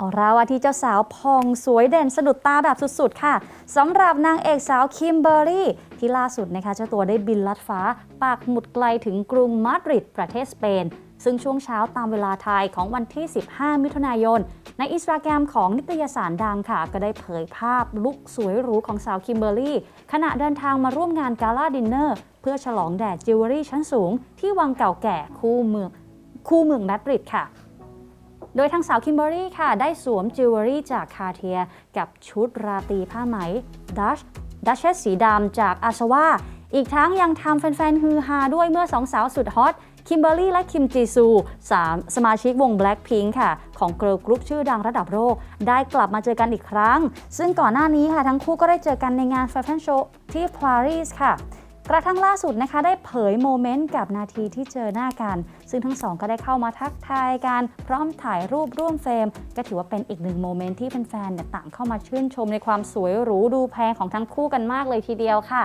ออราว่าที่เจ้าสาวพองสวยเด่นสะดุดตาแบบสุดๆ ค่ะสำหรับนางเอกสาวคิมเบอร์รี่ ที่ล่าสุดนะคะเจ้าตัวได้บินลัดฟ้า ปากหมุดไกลถึงกรุงมาดริดประเทศสเปน ซึ่งช่วงเช้าตามเวลาไทยของวันที่ 15 มิถุนายน ในอินสตาแกรมของนิตยสารดังค่ะ ก็ได้เผยภาพลุคสวยหรูของสาวคิมเบอร์รี่ ขณะเดินทางมาร่วมงานกาลาดินเนอร์ เพื่อฉลองแดดจิวเวลรี่ชั้นสูง ที่วังเก่าแก่คู่เมืองคู่เมืองมาดริดค่ะ โดยทางสาวคิมเบอรี่ค่ะ ได้สวมจิวเวลรี่จากคาเทีย กับชุดราตรีผ้าไหมดัชดัชเชสสีดำจากอาชวาอีกทั้งยังทำแฟนๆฮือฮาด้วยเมื่อสองสาวสุดฮอตคิมเบอรรี่และคิมจีซูสามสมาชิกวง Blackpink ค่ะ ของเกิร์ลกรุ๊ปชื่อดังระดับโลกได้กลับมาเจอกันอีกครั้ง ซึ่งก่อนหน้านี้ค่ะ ทั้งคู่ก็ได้เจอกันในงานแฟชั่นโชว์ที่ปารีสค่ะ กระทั่งล่าสุดนะคะได้เผยโมเมนต์กับนาทีที่เจอหน้ากัน ซึ่งทั้งสองก็ได้เข้ามาทักทายกัน พร้อมถ่ายรูปร่วมเฟรม ก็ถือว่าเป็นอีกหนึ่งโมเมนต์ที่แฟนๆเนี่ยต่างเข้ามาชื่นชมในความสวยหรูดูแพงของทั้งคู่กันมากเลยทีเดียวค่ะ